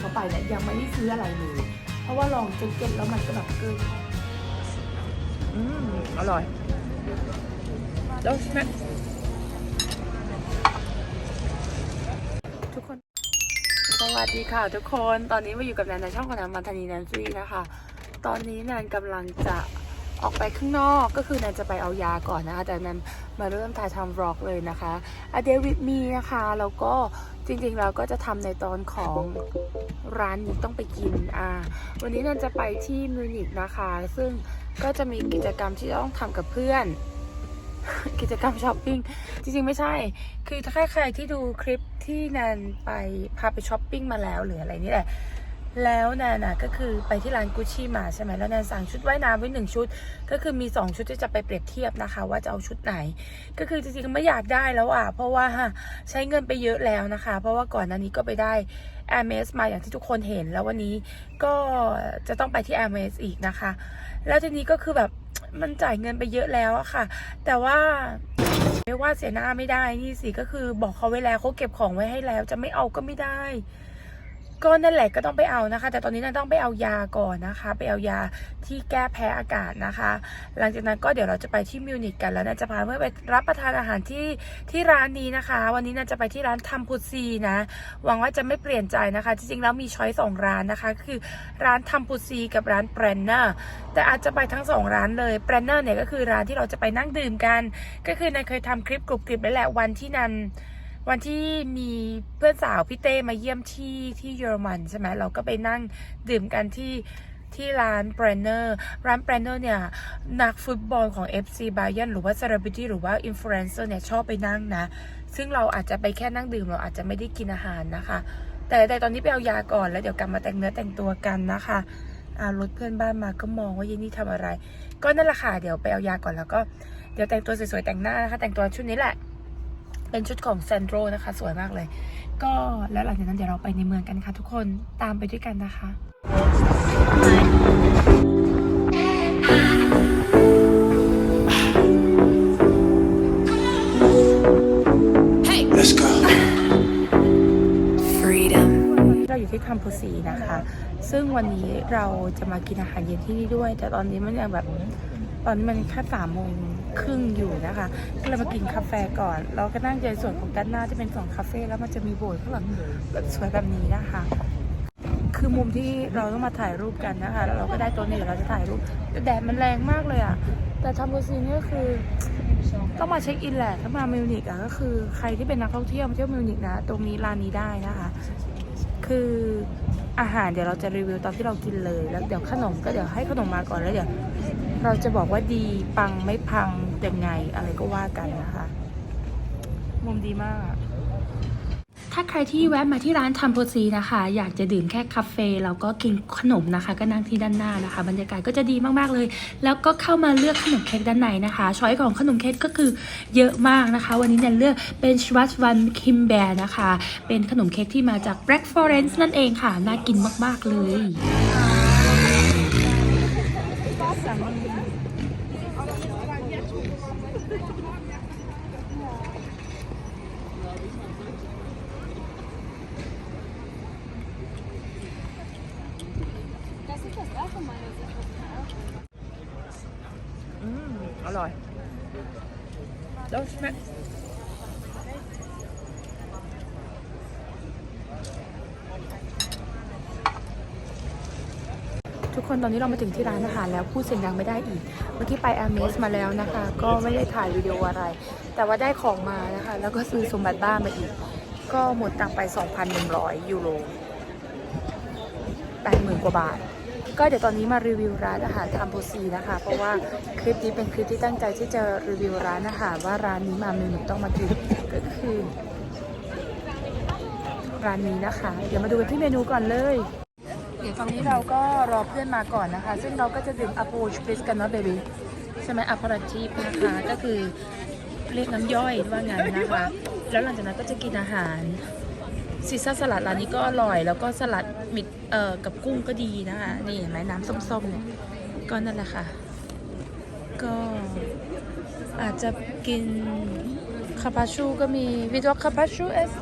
เขาไปเนี่ยยังไม่ได้ซื้ออะไรเลยเพราะว่าลองแจ็คเก็ตแล้วมันก็แบบเกินอืมอร่อยแล้วใช่ไหมทุกคน สวัสดีค่ะทุกคนตอนนี้มาอยู่กับแนนในช่องของแนนมันธนีแนนซี่นะคะ ตอนนี้แนนกำลังจะออกไปข้างนอกก็คือแนนจะไปเอายาก่อนนะคะแต่แนน มาเริ่มถ่ายทำบล็อกเลยนะคะอเดวิดมีนะคะ แล้วก็จริงๆเราก็จะทำในตอนของร้านนี้ต้องไปกิน อ่า วันนี้แนนจะไปที่มิวนิกนะคะ ซึ่งก็จะมีกิจกรรมที่ต้องทำกับเพื่อน กิจกรรมช้อปปิ้ง จริงๆไม่ใช่ คือถ้าใครที่ดูคลิปที่แนนไปพาไปช้อปปิ้งมาแล้วหรืออะไรนี่แหละ แล้วแนนน่ะก็คือไปที่ร้านกุชชี่มาใช่ไหมแล้วแนนสั่งชุดว่ายน้ำไว้หนึ่งชุด ก็คือมี 2 ชุดที่จะไปเปรียบเทียบนะคะ ว่าจะเอาชุดไหน ก็คือจริงๆไม่อยากได้แล้วอะ เพราะว่าใช้เงินไปเยอะแล้วนะคะ เพราะว่าก่อนหน้านี้ก็ไปได้ a m e s มาอย่างที่ทุกคนเห็นแล้ววันนี้ก็จะต้องไปที่ a m e s อีกนะคะ แล้วทีนี้ก็คือแบบมันจ่ายเงินไปเยอะแล้วอะค่ะ แต่ว่าไม่ว่าเสียหน้าไม่ได้นี่สิก็คือบอกเขาไว้แล้วเขาเก็บของไว้ให้แล้ว จะไม่เอาก็ไม่ได้ ก็นั่นแหละก็ต้องไปเอานะคะ แต่ตอนนี้น่าต้องไปเอายาก่อนนะคะ ไปเอายาที่แก้แพ้อากาศนะคะ หลังจากนั้นก็เดี๋ยวเราจะไปที่มิวนิกกันแล้วนะจะพาเพื่อนไปรับประทานอาหารที่ที่ร้านนี้นะคะ วันนี้น่าจะไปที่ร้านทัมพุซีนะหวังว่าจะไม่เปลี่ยนใจนะคะ จริงๆแล้วมีช้อยสองร้านนะคะ คือร้านทัมพุซีกับร้านแบรนเนอร์แต่อาจจะไปทั้งสองร้านเลยแบรนเนอร์เนี่ยก็คือร้านที่เราจะไปนั่งดื่มกัน ก็คือนันเคยทำคลิปกรุบกริบไปแหละวันที่นัน วันที่มีเพื่อนสาวพี่เต้มาเยี่ยมที่ที่เยอรมันใช่ไหมเราก็ไปนั่งดื่มกันที่ที่ร้านแบรนเนอร์ร้านแบรนเนอร์เนี่ยนักฟุตบอลของ FC b a y e r n หรือว่า Celebrity หรือว่า Influencer เนี่ยชอบไปนั่งนะ ซึ่งเราอาจจะไปแค่นั่งดื่มเราอาจจะไม่ได้กินอาหารนะคะ แต่แต่ตอนนี้ไปเอายาก่อนแล้วเดี๋ยวกลับมาแต่งเนื้อแต่งตัวกันนะคะอารถเพื่อนบ้านมาก็มองว่าเยนนี่ทำอะไร ก็นั่นแหละค่ะเดี๋ยวไปเอายาก่อนแล้วก็เดี๋ยวแต่งตัวสวยๆแต่งหน้านะคะแต่งตัวชุดนี้แหละ เป็นชุดของแซนโดรนะคะ สวยมากเลย ก็แล้วหลังจากนั้นเดี๋ยวเราไปในเมืองกันค่ะทุกคนตามไปด้วยกันนะคะ Let's go. freedom. เราอยู่ที่คัมพูซีนะคะ ซึ่งวันนี้เราจะมากินอาหารเย็นที่นี่ด้วย แต่ตอนนี้มันยังแบบ ตอนนี้มันแค่สามโมง ครึ่งอยู่นะคะก็เลยมากินกาแฟก่อนเราก็นั่งในส่วนของด้านหน้าที่เป็นส่วนคาเฟ่แล้วมันจะมีโบสถ์ข้างหลังแบบสวยแบบนี้นะคะคือมุมที่เราต้องมาถ่ายรูปกันนะคะแล้วเราก็ได้ตัวนี้เดี๋ยวเราจะถ่ายรูปแต่แดดมันแรงมากเลยอะแต่ทัมโบซีนี่ก็คือต้องมาเช็คอินแหละถ้ามามิวนิกอะก็คือใครที่เป็นนักท่องเที่ยวมาเที่ยวมิวนิกนะ ตรงนี้ร้านนี้ได้นะคะ คืออาหารเดี๋ยวเราจะรีวิวตอนที่เรากินเลย แล้วเดี๋ยวขนมก็เดี๋ยวให้ขนมมาก่อนแล้วเดี๋ยวเราจะบอกว่าดีปังไม่พัง ยังไงอะไรก็ว่ากันนะคะ มุมดีมากถ้าใครที่แวะมาที่ร้านทัมโพซีนะคะ อยากจะดื่มแค่คาเฟ่แล้วก็กินขนมนะคะ ก็นั่งที่ด้านหน้านะคะ บรรยากาศก็จะดีมากๆเลย แล้วก็เข้ามาเลือกขนมเค้กด้านในนะคะช้อยของขนมเค้กก็คือเยอะมากนะคะ วันนี้เนี่ยเลือกเป็นชวัตวันคิมแบร์นะคะ เป็นขนมเค้กที่มาจาก Black Forest นั่นเองค่ะ น่ากินมากๆเลย อืม อร่อย แล้วใช่ไหม ทุก คนตอนนี้เรามาถึงที่ร้านอาหารแล้วพูดเสียงดังไม่ได้อีก เมื่อกี้ไปอาเมสมาแล้วนะคะ ก็ไม่ได้ถ่ายวิดีโออะไร แต่ว่าได้ของมานะคะ แล้วก็ซื้อสมบัติบ้านมาอีก ก็หมดตังไป 2,100 ยูโร80,000 กว่าบาท ก็เดี๋ยวตอนนี้มารีวิวร้านอาหารทามโพซีนะคะ เพราะว่าคลิปนี้เป็นคลิปที่ตั้งใจที่จะรีวิวร้านอาหารว่าร้านนี้มาเมนูต้องมากินก็คือร้านนี้นะคะ เดี๋ยวมาดูกันที่เมนูก่อนเลย เดี๋ยวตอนนี้เราก็รอเพื่อนมาก่อนนะคะ ซึ่งเราก็จะดื่ม a p o c h p r i s กันเนาะเบบี้ใช่ไหม a p e r a t i v นะคะก็คือเรียกน้ำย่อยว่างั้นนะคะ แล้วหลังจากนั้นก็จะกินอาหารซีซ่าสลัดร้านนี้ก็อร่อย แล้วก็สลัดมิดเอ่อกับกุ้งก็ดีนะคะนี่เห็นไหมน้ำส้มๆเนี่ยก็นั่นแหละค่ะ ก็อาจจะกินคาปาชูก็มีวิดวคาปาชูเอส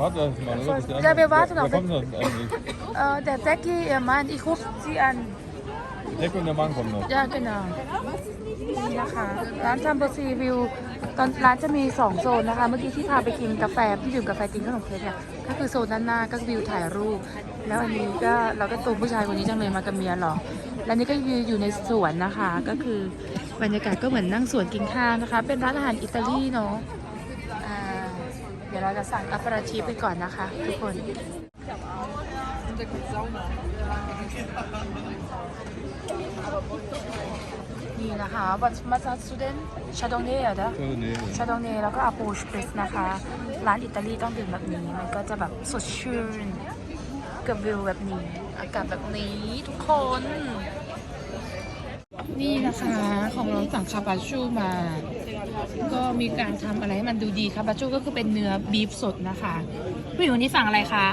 Warte erst mal, oder? Bis die Ja, anderen- wir warten da, auf da kommt noch eigentlich. เออแต่แจ็คกี้ ihr Mann ich ruf sie an Die Decke und der Mann kommen noch. ja genau นี่นะคะร้านจัมโบซีวิวตอนร้านจะมีสองโซนนะคะ เมื่อกี้ที่พาไปกินกาแฟที่ดื่มกาแฟกินขนมเค้กเนี่ยก็คือโซนด้านหน้าก็วิวถ่ายรูป แล้วอันนี้ก็เราก็ตูมผู้ชายคนนี้จังเลยมากับเมียหรอแล้วนี่ก็วิวอยู่ในสวนนะคะ ก็คือบรรยากาศก็เหมือนนั่งสวนกินข้าวนะคะ เป็นร้านอาหารอิตาลีเนาะอ่าเดี๋ยวเราจะสั่งอัปเปอร์ชีฟไปก่อนนะคะ ทุกคน นี่นะคะวัตมาซาสูเดนชาดองเน่เหรอ Äh, nee. ชาดองเน่แล้วก็อาโปชเปสนะคะ ร้านอิตาลีต้องดื่มแบบนี้ มันก็จะแบบสดชื่นกับวิวแบบนี้ อากาศแบบนี้ทุกคน นี่นะคะของเราสั่งคาบาชูมา ก็มีการทำอะไรให้มันดูดีคาบาชูก็คือเป็นเนื้อบีฟสดนะคะผู้หญิงวันนี้สั่งอะไรคะ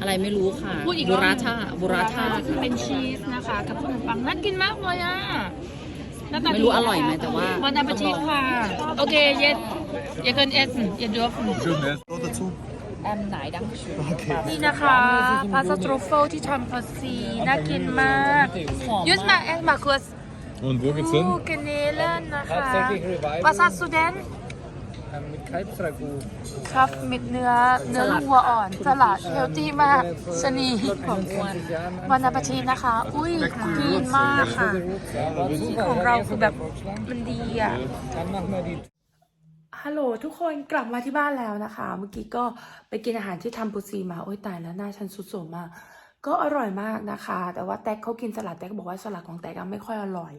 อะไรไม่รู้ค่ะพูดอีกบูอบราหนึ่งธาบูราธาก็คือเป็นชีสนะคะ กับขนมปังน่ากินมากเลยอะหน้าตาไม่รู้ดีนะคะอร่อยไหมแต่ว่าวันอาปชีพค่ะโอเคเย็ดอย่าเกินเอสอย่าดวฟ Schön wär's. dazu. แอมไหนดังชูนี่นะคะพาสต้าทรัฟเฟิลที่ทำพาซีน่ากินมากยุสมาเอสมาคุส Und wo geht's อู hin? เกเนเลน mit Kalbsragout. ชอบมิดเนื้อเนื้อวัวอ่อนสลัดเฮลตี้มากชะนีของอ้วนวันอาปชีนะคะ อุ้ยกินมากค่ะที่ของเราคือแบบมันดีอะฮัลโหลทุกคนกลับมาที่บ้านแล้วนะคะ เมื่อกี้ก็ไปกินอาหารที่ทำปูซีมาโอ้ยตายแล้วหน้าฉันสุดโสมมาก ก็อร่อยมากนะคะ แต่ว่าแท็กเขากินสลัดแท็กบอกว่าสลัดของแท็กไม่ค่อยอร่อย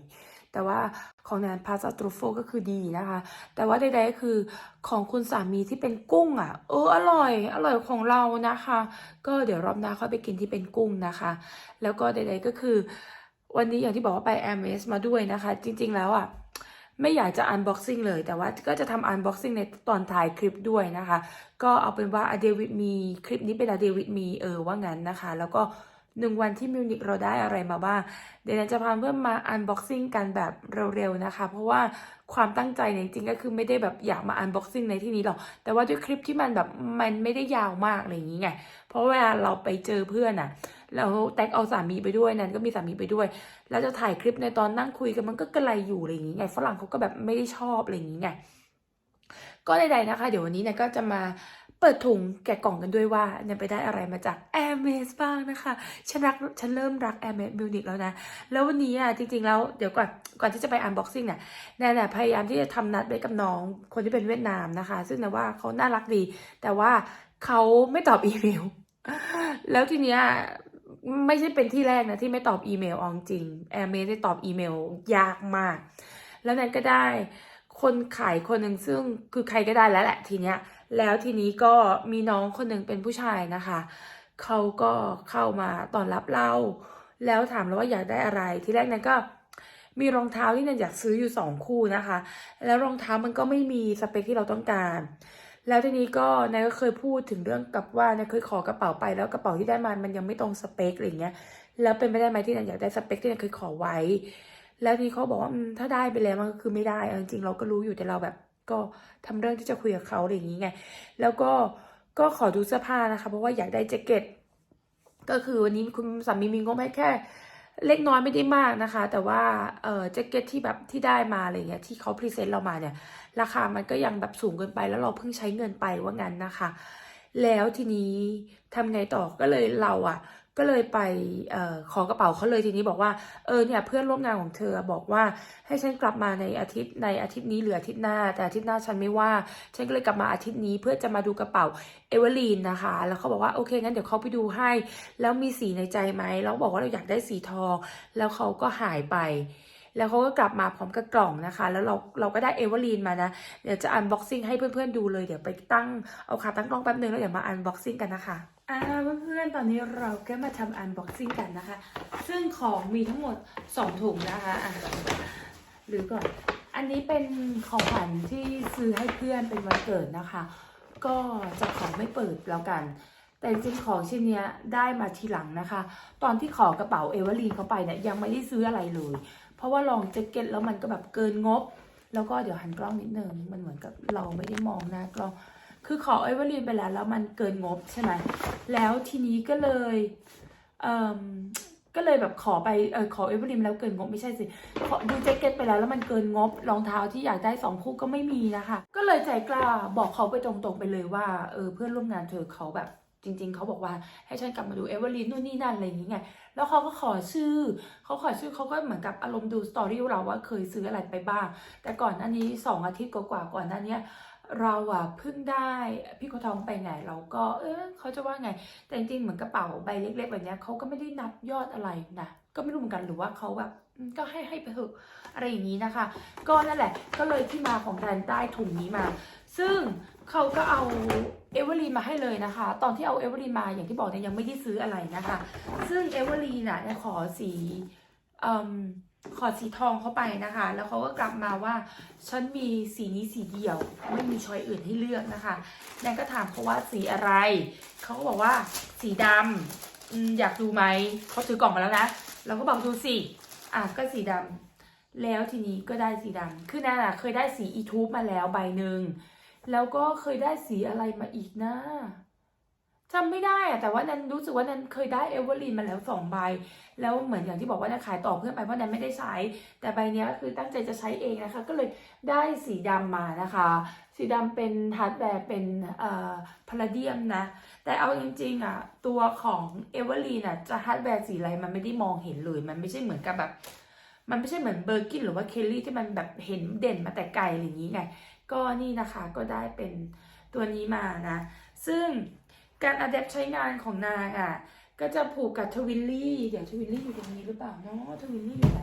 แต่ว่าของแนนพาสต้าทรูโฟก็คือดีนะคะ แต่ว่าใดๆก็คือของคุณสามีที่เป็นกุ้งอะ เอออร่อย อร่อยของเรานะคะ ก็เดี๋ยวรอบหน้าค่อยไปกินที่เป็นกุ้งนะคะ แล้วก็ใดๆก็คือวันนี้อย่างที่บอกว่าไป m อ s มาด้วยนะคะ จริงๆแล้วอะไม่อยากจะ unboxing เลย แต่ว่าก็จะทำ unboxing ในตอนถ่ายคลิปด้วยนะคะ ก็เอาเป็นว่าอเดวิดมีคลิปนี้เป็นอเดวิดมีเออว่างั้นนะคะ แล้วก็ หนึ่งวันที่มิวนิกเราได้อะไรมาบ้าง เดี๋ยวเราจะพาเพื่อนมา unboxing กันแบบเร็วๆนะคะ เพราะว่าความตั้งใจเนี่ยจริงๆก็คือไม่ได้แบบอยากมา unboxing ในที่นี้หรอก แต่ว่าด้วยคลิปที่มันแบบมันไม่ได้ยาวมากอะไรอย่างนี้ไง เพราะเวลาเราไปเจอเพื่อนอะแล้วแตกเอาสามีไปด้วยนั้นก็มีสามีไปด้วย แล้วจะถ่ายคลิปในตอนนั่งคุยกันมันก็กระไรอยู่อะไรอย่างนี้ไง ฝรั่งเขาก็แบบไม่ได้ชอบอะไรอย่างนี้ไง ก็ใดๆนะคะ เดี๋ยววันนี้เนี่ยก็จะมา เปิดถุงแกะกล่องกันด้วยว่าเนี่ยไปได้อะไรมาจาก a i r m a s บ้างนะคะ ฉันรักฉันเริ่มรัก a i r m a s Munich แล้วนะ แล้ววันนี้อะจริงๆแล้วเดี๋ยวก่อนก่อนที่จะไป unboxing เนี่ยแนนน่ะพยายามที่จะทำนัดไว้กับน้องคนที่เป็นเวียดนามนะคะ ซึ่งนะว่าเขาน่ารักดี แต่ว่าเขาไม่ตอบอีเมล แล้วทีเนี้ยไม่ใช่เป็นที่แรกนะที่ไม่ตอบอีเมลเอาจริงแอร์เมได้ตอบอีเมลยากมาก แล้วนั้นก็ได้คนขายคนหนึ่งซึ่งคือใครก็ได้แล้วแหละทีเนี้ย แล้วทีนี้ก็มีน้องคนหนึ่งเป็นผู้ชายนะคะ เขาก็เข้ามาตอนรับเรา แล้วถามเราว่าอยากได้อะไร ที่แรกนั้นก็มีรองเท้าที่นันอยากซื้ออยู่สองคู่นะคะ แล้วรองเท้ามันก็ไม่มีสเปคที่เราต้องการ แล้วทีนี้ก็นายก็เคยพูดถึงเรื่องกับว่านายเคยขอกระเป๋าไปแล้วกระเป๋าที่ได้มามันยังไม่ตรงสเปคอะไรเงี้ย แล้วเป็นไปได้ไหมที่นายอยากได้สเปคที่นายเคยขอไว้ แล้วทีนี้เขาบอกว่าถ้าได้ไปแล้วมันก็คือไม่ได้จริงๆเราก็รู้อยู่แต่เราแบบ ก็ทำเรื่องที่จะคุยกับเขาอะไรอย่างนี้ไง แล้วก็ก็ขอดูเสื้อผ้านะคะ เพราะว่าอยากได้แจ็คเก็ต ก็คือวันนี้คุณสามีมีงบให้แค่ เล็กน้อยไม่ได้มากนะคะ แต่ว่าเออแจ็คเก็ตที่แบบที่ได้มาอะไรเงี้ยที่เขาพรีเซนต์เรามาเนี่ย ราคามันก็ยังแบบสูงเกินไปแล้วเราเพิ่งใช้เงินไปว่างั้นนะคะ แล้วทีนี้ทำไงต่อก็เลยเราอะก็เลยไปออขอกระเป๋าเขาเลยทีนี้บอกว่าเออเนี่ยเพื่อนร่วมงานของเธอบอกว่าให้ฉันกลับมาในอาทิตย์ในอาทิตย์นี้หรืออาทิตย์หน้า แต่อาทิตย์หน้าฉันไม่ว่า ฉันก็เลยกลับมาอาทิตย์นี้เพื่อจะมาดูกระเป๋าเอเวอร์ลีนนะคะ แล้วเขาบอกว่าโอเคงั้นเดี๋ยวเขาไปดูให้ แล้วมีสีในใจไหมแล้วบอกว่าเราอยากได้สีทองแล้วเขาก็หายไป แล้วเขาก็กลับมาพร้อมกับกล่องนะคะ แล้วเราเราก็ได้เอเวอร์ลีนมานะ เดี๋ยวจะอันบ็อกซิ่งให้เพื่อนๆดูเลย เดี๋ยวไปตั้งเอาขาตั้งกล้องแป๊บนึงแล้วเดี๋ยวมาอันบ็อกซิ่งกันนะคะอ่าเพื่อนๆตอนนี้เราก็มาทำอันบ็อกซิ่งกันนะคะ ซึ่งของมีทั้งหมด 2 ถุงนะคะอะหรือก่อน อันนี้เป็นของขวัญที่ซื้อให้เพื่อนเป็นวันเกิดนะคะ ก็จะขอไม่เปิดแล้วกันแต่จริงของชิ้นนี้ได้มาทีหลังนะคะ ตอนที่ขอกระเป๋าเอเวอร์ลีนเข้าไปเนี่ยยังไม่ได้ซื้ออะไรเลย เพราะว่าลองแจ็คเก็ตแล้วมันก็แบบเกินงบ แล้วก็เดี๋ยวหันกล้องนิดนึงมันเหมือนกับเราไม่ได้มองหน้ากล้อง คือขอเอวอร์ลีนไปแล้วแล้วมันเกินงบใช่ไหมแล้วทีนี้ก็เลยเอ่มก็เลยแบบขอไปเออขอเอเวอร์ลีนแล้วเกินงบไม่ใช่สิขอดูแจ็คเก็ตไปแล้วแล้วมันเกินงบรองเท้าที่อยากได้สองคู่ก็ไม่มีนะคะ ก็เลยใจกล้าบอกเขาไปตรงๆไปเลยว่าเออเพื่อนร่วมงานเธอเขาแบบ จริง ๆ เขาบอกว่าให้ฉันกลับมาดูเอเวอร์ลีนนู่นนี่นั่นอะไรอย่างเงี้ยแล้วเขาก็ขอชื่อ เขาขอชื่อเขาก็เหมือนกับอารมณ์ดูสตอรี่เราว่าเคยซื้ออะไรไปบ้าง แต่ก่อนอันนี้สองอาทิตย์กว่าๆก่อนหน้าเนี้ยเราอะเพิ่งได้พี่โคทองไปไหนเราก็ เออเขาจะว่าไง แต่จริงๆเหมือนกระเป๋าใบเล็กๆแบบเนี้ยเขาก็ไม่ได้นับยอดอะไรนะก็ไม่รู้เหมือนกันหรือว่าเขาแบบ ก็ให้ให้ไปเถอะอะไรอย่างนี้นะคะ ก็นั่นแหละ ก็เลยที่มาของการได้ถุงนี้มา ซึ่งเขาก็เอาเอเวอร์ลีมาให้เลยนะคะ ตอนที่เอาเอเวอร์ลีมาอย่างที่บอกเนี่ยยังไม่ได้ซื้ออะไรนะคะ ซึ่งเอเวอร์ลีน่ะเนี่ยขอสีอขอสีทองเข้าไปนะคะ แล้วเขาก็กลับมาว่าฉันมีสีนี้สีเดียว ไม่มีช้อยอื่นให้เลือกนะคะแนนก็ถามเขาว่าสีอะไร เขาก็บอกว่าสีดำอืมอยากดูไหมเขาถือกล่องมาแล้วนะ เราก็บอกดูสิ อะก็สีดำแล้วทีนี้ก็ได้สีดำคือแนนอะเคยได้สีอีทูบมาแล้วใบหนึ่งแล้วก็เคยได้สีอะไรมาอีกนะ จำไม่ได้อะแต่ว่านันรู้สึกว่านันเคยได้เอเวอร์ลีนมาแล้วสองใบ แล้วเหมือนอย่างที่บอกว่านันขายต่อเพื่อนไปเพราะนันไม่ได้ใช้ แต่ใบนี้ก็คือตั้งใจจะใช้เองนะคะ ก็เลยได้สีดำมานะคะ สีดำเป็นฮาร์ดแวร์เป็นเอ่อพาราเดียมนะ แต่เอาจริงๆอะตัวของเอเวอร์ลีนอะจะฮาร์ดแวร์สีอะไรมันไม่ได้มองเห็นเลย มันไม่ใช่เหมือนกับแบบมันไม่ใช่เหมือนเบอร์กินหรือว่าเคลลี่ที่มันแบบเห็นเด่นมาแต่ไกลอะไรอย่างนี้ไง ก็นี่นะคะก็ได้เป็นตัวนี้มานะ ซึ่ง การอัดแอปใช้งานของนางอะ ก็จะผูกกับทวิลลี่ เดี๋ยวทวิลลี่อยู่ตรงนี้หรือเปล่าเนาะทวิลลี่อยู่ไหน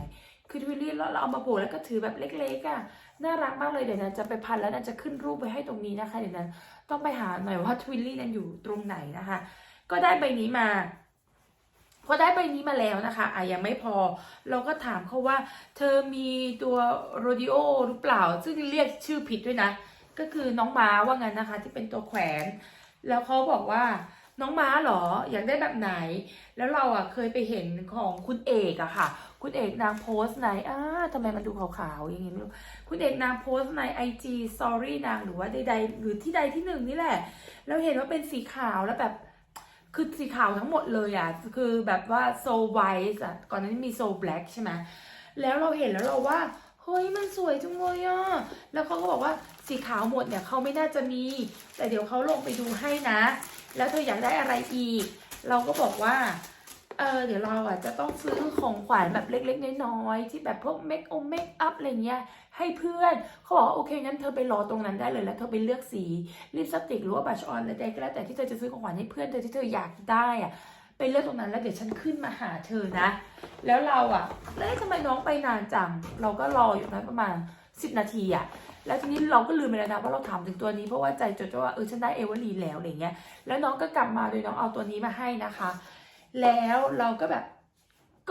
คือทวิลลี่เราเอามาผูกแล้วก็ถือแบบเล็กๆอะ น่ารักมากเลยเดี๋ยวนั้นจะไปพันแล้วนันจะขึ้นรูปไปให้ตรงนี้นะคะ เดี๋ยวนั้นต้องไปหาหน่อยว่าทวิลลี่นั้นอยู่ตรงไหนนะคะ ก็ได้ใบนี้มาพอได้ใบนี้มาแล้วนะคะอะยังไม่พอ เราก็ถามเขาว่า เธอมีตัวโรดิโอหรือเปล่า ซึ่งเรียกชื่อผิดด้วยนะ ก็คือน้องม้าว่างั้นนะคะ ที่เป็นตัวแขวน แล้วเขาบอกว่าน้องม้าเหรออยากได้แบบไหน แล้วเราอะเคยไปเห็นของคุณเอกอะค่ะ คุณเอกนางโพสต์ในอ้าทำไมมันดูขาวๆอย่างเงี้ไม่รู้คุณเอกนางโพสต์ใน IG Story นางหรือว่าใดๆหรือที่ใดที่หนึ่งนี่แหละแล้วเห็นว่าเป็นสีขาวแล้วแบบคือสีขาวทั้งหมดเลยอะคือแบบว่าโซไวท์อะก่อนหนานี้มีโซแบล็กใช่ไหมแล้วเราเห็นแล้วเราว่าเฮ้ยมันสวยจังเลยอะแล้วเขาก็บอกว่า สีขาวหมดเนี่ยเขาไม่น่าจะมี แต่เดี๋ยวเขาลงไปดูให้นะ แล้วเธออยากได้อะไรอีก เราก็บอกว่าเออเดี๋ยวเราอะจะต้องซื้อของขวัญแบบเล็กๆน้อยๆที่แบบพวกเมคองเมคอัพอะไรเงี้ยให้เพื่อนเขาบอกโอเคงั้นเธอไปรอตรงนั้นได้เลยแล้วเธอไปเลือกสีลิปสติกหรือว่าบัชออนอะไรใดก็แล้วแต่ที่เธอจะซื้อของขวัญให้เพื่อนเธอที่เธออยากได้อะไปเลือกตรงนั้นแล้วเดี๋ยวฉันขึ้นมาหาเธอนะ แล้วเราอะเอ๊ะทำไมน้องไปนานจังเราก็รออยู่นั้นประมาณ 10 นาทีอะ แล้วทีนี้เราก็ลืมไปแล้วนะว่าเราถามถึงตัวนี้เพราะว่าใจจดจ่อว่าเออฉันได้เอเวอร์ลีแล้วอะไรเงี้ย แล้วน้องก็กลับมาโดยน้องเอาตัวนี้มาให้นะคะ แล้วเราก็แบบ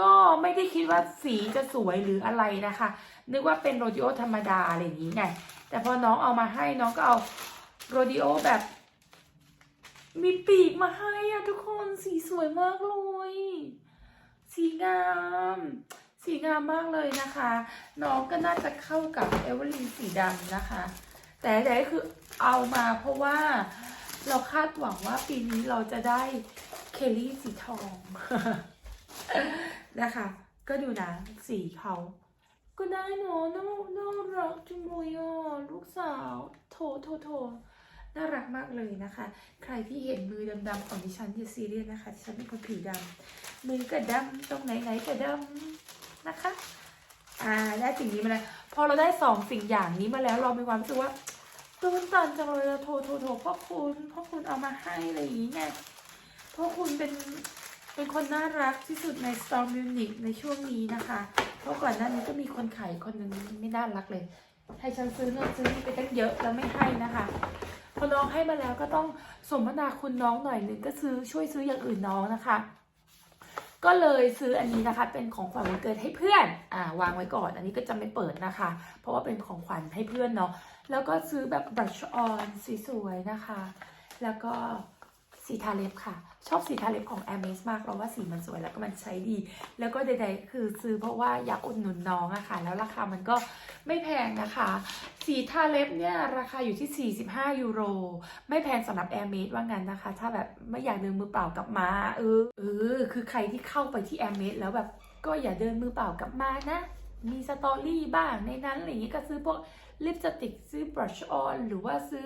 ก็ไม่ได้คิดว่าสีจะสวยหรืออะไรนะคะ นึกว่าเป็นโรดิโอธรรมดาอะไรอย่างนี้ไง แต่พอน้องเอามาให้น้องก็เอาโรดิโอแบบ มีปีกมาให้อะทุกคนสีสวยมากเลย สีงาม สีงามมากเลยนะคะ น้องก็น่าจะเข้ากับเอเวอร์ลีนสีดำนะคะ แต่แต่คือเอามาเพราะว่าเราคาดหวังว่าปีนี้เราจะได้เคลลี่สีทองนะคะ ก็ดูนะสีเขาก็ได้เนอะน่าน่ารักจังเลยอะลูกสาวโถโถโถน่ารักมากเลยนะคะ ใครที่เห็นมือดำๆของดิฉันอย่าซีเรียสนะคะ ดิฉันเป็นคนผิวดำมือก็ดำตรงไหนๆก็ดำ นะคะ อ่าได้สิ่งนี้มาแล้วพอเราได้สองสิ่งอย่างนี้มาแล้วเรามีความรู้สึกว่าตื่นตันจังเลยอะโทรโทรโทรพ่อคุณพ่อคุณเอามาให้อะไรอย่างนี้ไงพ่อคุณเป็นเป็นคนน่ารักที่สุดใน Storm Munich ในช่วงนี้นะคะ เพราะก่อนหน้านี้ก็มีคนขายคนหนึ่งไม่น่ารักเลย ให้ฉันซื้อเงินซื้อนี่ไปตั้งเยอะแล้วไม่ให้นะคะ พอน้องให้มาแล้วก็ต้องสมนาคุณน้องหน่อยหนึ่งก็ซื้อช่วยซื้ออย่างอื่นน้องนะคะ ก็เลยซื้ออันนี้นะคะ เป็นของขวัญวันเกิดให้เพื่อนอ่าวางไว้ก่อน อันนี้ก็จะไม่เปิดนะคะ เพราะว่าเป็นของขวัญให้เพื่อนเนาะแล้วก็ซื้อแบบ brush on สีสวยนะคะ แล้วก็สีทาเล็บค่ะ ชอบสีทาเล็บของ a อ m a z มากเพราะว่าสีมันสวยแล้วก็มันใช้ดี แล้วก็ใดๆคือซื้อเพราะว่าอยากอุดหนุนน้องอะค่ะ แล้วราคามันก็ไม่แพงนะคะ สีทาเล็บเนี่ยราคาอยู่ที่ 45 ยูโร ไม่แพงสำหรับ Air m a d e ว่างั้นนะคะ ถ้าแบบไม่อยากเดินมือเปล่ากลับมาเออเออคือใครที่เข้าไปที่ Air m a d e แล้วแบบก็อย่าเดินมือเปล่ากลับมานะ มีสตอรี่บ้างในนั้นอะไรอย่างนี้ก็ซื้อพวก ลิปสติกซื้อบรัชออนหรือว่าซื้อ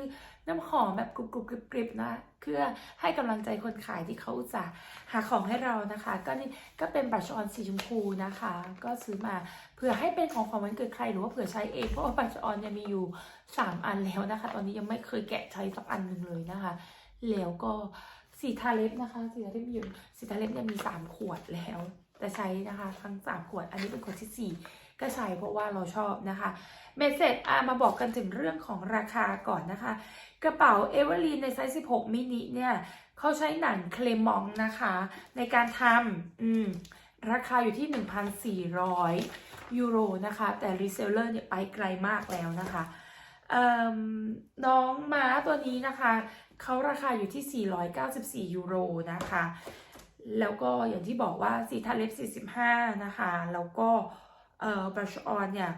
น้ำหอมแบบกรุบกรุบกริบกริบนะเพื่อให้กำลังใจคนขายที่เขาอุตส่าห์หาของให้เรานะคะ ก็นี่ก็เป็นบรัชออนสีชมพูนะคะ ก็ซื้อมาเผื่อให้เป็นของขวัญวันเกิดใครหรือว่าเผื่อใช้เองเพราะว่าบรัชออนเนี่ยมีอยู่ 3 อันแล้วนะคะ ตอนนี้ยังไม่เคยแกะใช้สักอันหนึ่งเลยนะคะ แล้วก็สีทาเล็บนะคะสีทาเล็บมีอยู่สีทาเล็บเนี่ยมี 3 ขวดแล้ว แต่ใช้นะคะทั้ง3ขวดอันนี้เป็นขวดที่4 ก็ใช้เพราะว่าเราชอบนะคะเมสเซจมาบอกกันถึงเรื่องของราคาก่อนนะคะ กระเป๋าเอเวอร์ลีนในไซส์ 16 มินิเนี่ยเขาใช้หนังเคลมองนะคะ ในการทำอืมราคาอยู่ที่ 1,400 ยูโรนะคะ แต่รีเซลเลอร์เนี่ยไปไกลมากแล้วนะคะน้องม้าตัวนี้นะคะเขาราคาอยู่ที่ 494 ยูโรนะคะ แล้วก็อย่างที่บอกว่าสีทาเล็บ 45 นะคะ แล้วก็ เอ่อบรัชออนเนี่ย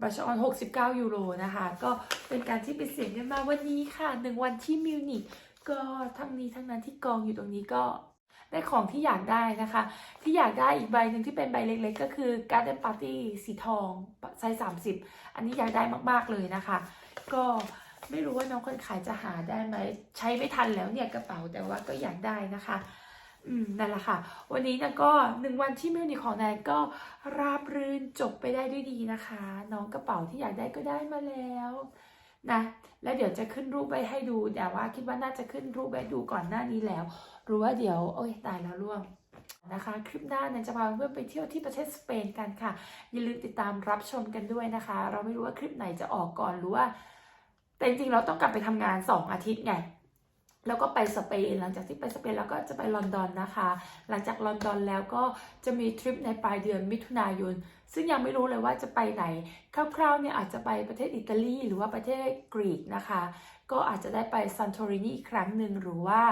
บรัชออน 69 ยูโรนะคะ ก็เป็นการที่ไปเสียงกันมาวันนี้ค่ะหนึ่งวันที่มิวนิกก็ทั้งนี้ทั้งนั้นที่กองอยู่ตรงนี้ก็ได้ของที่อยากได้นะคะ ที่อยากได้อีกใบหนึ่งที่เป็นใบเล็กๆ ก็คือ Garden Party สีทองไซส์30 อันนี้อยากได้มากๆเลยนะคะ ก็ไม่รู้ว่าน้องคนขายจะหาได้ไหมใช้ไม่ทันแล้วเนี่ยกระเป๋าแต่ว่าก็อยากได้นะคะ อืมนั่นแหละค่ะ วันนี้นะก็หนึ่งวันที่มิวนิคของแนนก็ราบรื่นจบไปได้ด้วยดีนะคะ น้องกระเป๋าที่อยากได้ก็ได้มาแล้วนะแล้วเดี๋ยวจะขึ้นรูปไว้ให้ดูแต่ว่าคิดว่าน่าจะขึ้นรูปไว้ดูก่อนหน้านี้แล้วหรือว่าเดี๋ยว โอ้ยตายแล้วล่วงนะคะ คลิปหน้าแนนจะพาเพื่อนไปเที่ยวที่ประเทศสเปนกันค่ะ อย่าลืมติดตามรับชมกันด้วยนะคะ เราไม่รู้ว่าคลิปไหนจะออกก่อนหรือว่า แต่จริงๆเราต้องกลับไปทำงาน 2 อาทิตย์ไง แล้วก็ไปสเปนหลังจากที่ไปสเปนแล้วก็จะไปลอนดอนนะคะ หลังจากลอนดอนแล้วก็จะมีทริปในปลายเดือนมิถุนายน ซึ่งยังไม่รู้เลยว่าจะไปไหน คร่าวๆเนี่ยอาจจะไปประเทศอิตาลีหรือว่าประเทศกรีกนะคะ ก็อาจจะได้ไปซันโตรินีอีกครั้งหนึ่งหรือว่า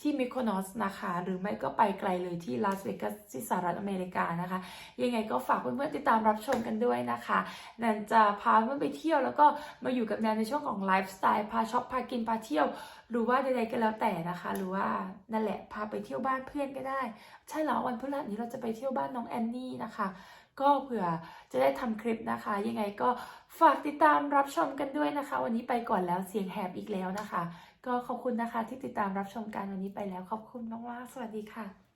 ที่มิโคโนสนะคะ หรือไม่ก็ไปไกลเลยที่ลาสเวกัสที่สหรัฐอเมริกานะคะ ยังไงก็ฝากเพื่อนๆติดตามรับชมกันด้วยนะคะแนนจะพาเพื่อนไปเที่ยวแล้วก็มาอยู่กับแนนในช่วงของไลฟ์สไตล์พาช็อปพากินพาเที่ยว หรือว่าใดๆก็แล้วแต่นะคะ หรือว่านั่นแหละพาไปเที่ยวบ้านเพื่อนก็ได้ ใช่แล้ววันพฤหัสนี้เราจะไปเที่ยวบ้านน้องแอนนี่นะคะก็เผื่อจะได้ทำคลิปนะคะ ยังไงก็ฝากติดตามรับชมกันด้วยนะคะ วันนี้ไปก่อนแล้วเสียงแหบอีกแล้วนะคะ ก็ขอบคุณนะคะที่ติดตามรับชมการวันนี้ไปแล้ว ขอบคุณมากๆสวัสดีค่ะ